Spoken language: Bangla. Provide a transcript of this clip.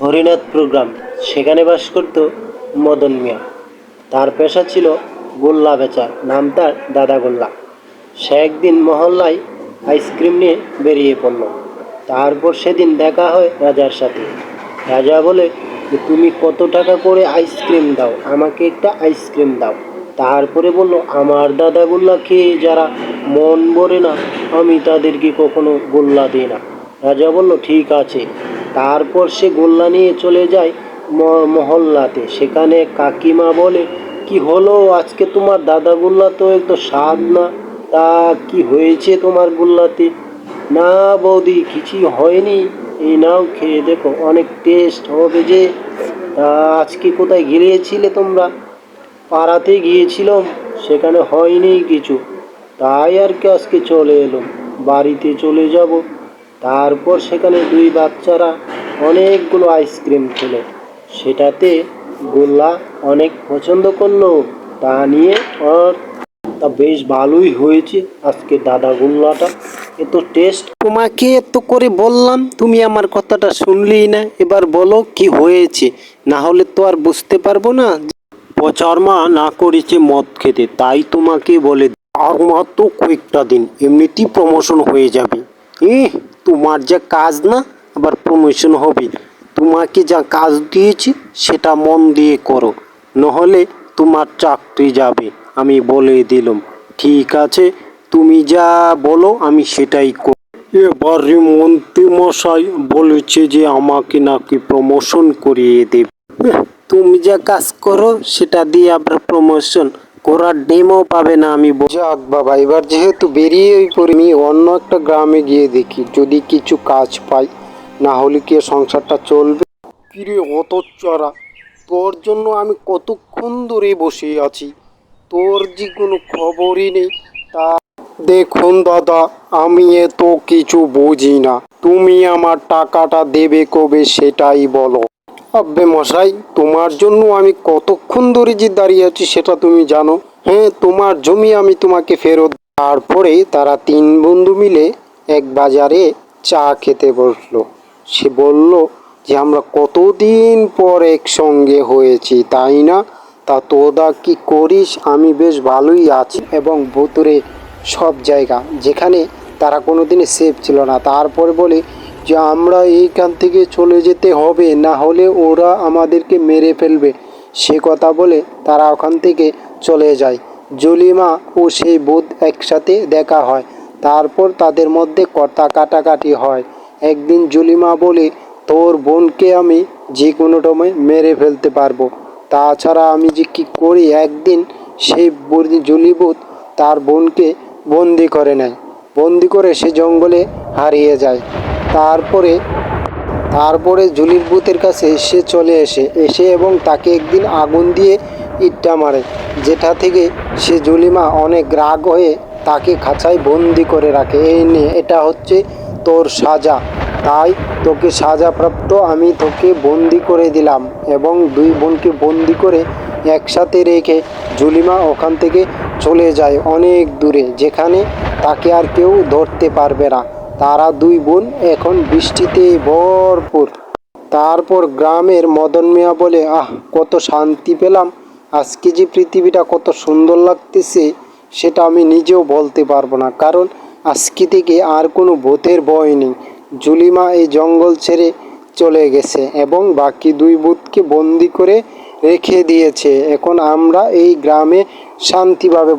হরিনাথ প্রোগ্রাম। সেখানে বাস করত মদন মিয়া। তার পেশা ছিল গোল্লা বেচা, নাম তার দাদা গোল্লা। সে একদিন মহল্লায় আইসক্রিম নিয়ে বেরিয়ে পড়ল। তারপর সেদিন দেখা হয় রাজার সাথে। রাজা বলে যে, তুমি কত টাকা করে আইসক্রিম দাও? আমাকে একটা আইসক্রিম দাও। তারপরে বলল, আমার দাদা গোল্লা খেয়ে যারা মন ভরে না, আমি তাদেরকে কখনো গোল্লা দিই না। রাজা বলল, ঠিক আছে। তারপর সে গোল্লা নিয়ে চলে যায় মহল্লাতে। সেখানে কাকিমা বলে, কি হলো? আজকে তোমার দাদা গোল্লা তো একটু স্বাদ না। তা কি হয়েছে তোমার গোল্লাতে? না বৌদি, কিছুই হয়নি। এই নাও, খেয়ে দেখো, অনেক টেস্ট হবে যে। তা আজকে কোথায় গিয়েছিলে তোমরা? পাড়াতে গিয়েছিলাম, সেখানে হয়নি কিছু। তাই আর কি আজকে চলে এলাম। বাড়িতে চলে যাব। তারপর সেখানে দুই বাচ্চারা অনেকগুলো আইসক্রিম খেলো। সেটাতে গোল্লা অনেক পছন্দ করল, তা নিয়ে আর তা বেশ ভালোই হয়েছে আজকে দাদা গোল্লাটা। এত টেস্ট তোমাকে এত করে বললাম, তুমি আমার কথাটা শুনলেই না। এবার বলো কি হয়েছে, না হলে তো আর বুঝতে পারব না। পচারমা না করেছে মদ খেতে, তাই তোমাকে বলে আর মাত্র কয়েকটা দিন, এমনিতেই প্রমোশন হয়ে যাবে। এ তোমার যা কাজ না, আবার প্রমোশন হবে। তোমাকে যা কাজ দিয়েছি, সেটা মন দিয়ে করো। নহলে তোমার চাকরি যাবে, আমি বলে দিলাম। ঠিক আছে, তুমি যা বলো, আমি সেটাই কর। এবারে মন্ত্রী মশাই বলেছে যে আমাকে নাকি প্রমোশন করিয়ে দেবে। তুমি যা কাজ করো, সেটা দিয়ে আবার প্রমোশন করার ডেমও পাবে না, আমি যাক বাবা, এবার যেহেতু বেরিয়েই পড়ি, আমি অন্য একটা গ্রামে গিয়ে দেখি, যদি কিছু কাজ পাই, না হলে কি সংসারটা চলবে? কিরে অত চড়া তোর জন্য আমি কতক্ষণ ধরে বসে আছি, তোর যে কোনো খবরই নেই। তা দেখুন দাদা, আমি এত কিছু বুঝি না, তুমি আমার টাকাটা দেবে কবে সেটাই বলো। আব্বে মশাই, তোমার জন্য আমি কতক্ষণ ধরে যে দাঁড়িয়ে আছি সেটা তুমি জানো। হ্যাঁ তোমার জমি আমি তোমাকে ফেরত তারপরে তারা তিন বন্ধু মিলে এক বাজারে চা খেতে বসল। সে বলল, যে আমরা কতদিন পর একসঙ্গে হয়েছি, তাই না? তা তোদা কি করিস? আমি বেশ ভালোই আছি এবং ভুতুরে সব জায়গা যেখানে তারা কোনো কোনোদিনই সেফ ছিল না। তারপরে বলে যে আমরা এইখান থেকে চলে যেতে হবে, না হলে ওরা আমাদেরকে মেরে ফেলবে। সে কথা বলে তারা ওখান থেকে চলে যায়। জলিমা ও সেই বুধ একসাথে দেখা হয়। তারপর তাদের মধ্যে কথা কাটাকাটি হয়। একদিন জলিমা বলে, তোর বোনকে আমি যে কোনো সময় মেরে ফেলতে পারব। তাছাড়া আমি যে কী করি, একদিন সেই জলিবুত তার বোনকে বন্দি করে নেয়। বন্দি করে সে জঙ্গলে হারিয়ে যায়। তারপরে তারপরে জুলির বুথের কাছে সে চলে এসে এসে এবং তাকে একদিন আগুন দিয়ে ইটটা মারে, যেটা থেকে সে জুলিমা অনেক রাগ হয়ে তাকে খাঁচায় বন্দি করে রাখে। এই নে এটা হচ্ছে তোর সাজা। তাই তোকে সাজাপ্রাপ্ত আমি তোকে বন্দি করে দিলাম এবং দুই বোনকে বন্দি করে একসাথে রেখে জুলিমা ওখান থেকে চলে যায় অনেক দূরে, যেখানে তাকে আর কেউ ধরতে পারবে না। তারা দুই বোন এখন বৃষ্টিতে ভরপুর। তারপর গ্রামের মদন মিয়া বলে, আহ, কত শান্তি পেলাম। আজকে যে পৃথিবীটা কত সুন্দর লাগতেছে, সেটা আমি নিজেও বলতে পারব না। কারণ আজকে থেকে আর কোনো ভূতের ভয় নেই। জুলিমা এই জঙ্গল ছেড়ে চলে গেছে এবং বাকি দুই ভূতকে বন্দি করে রেখে দিয়েছে। এখন আমরা এই গ্রামে শান্তিভাবে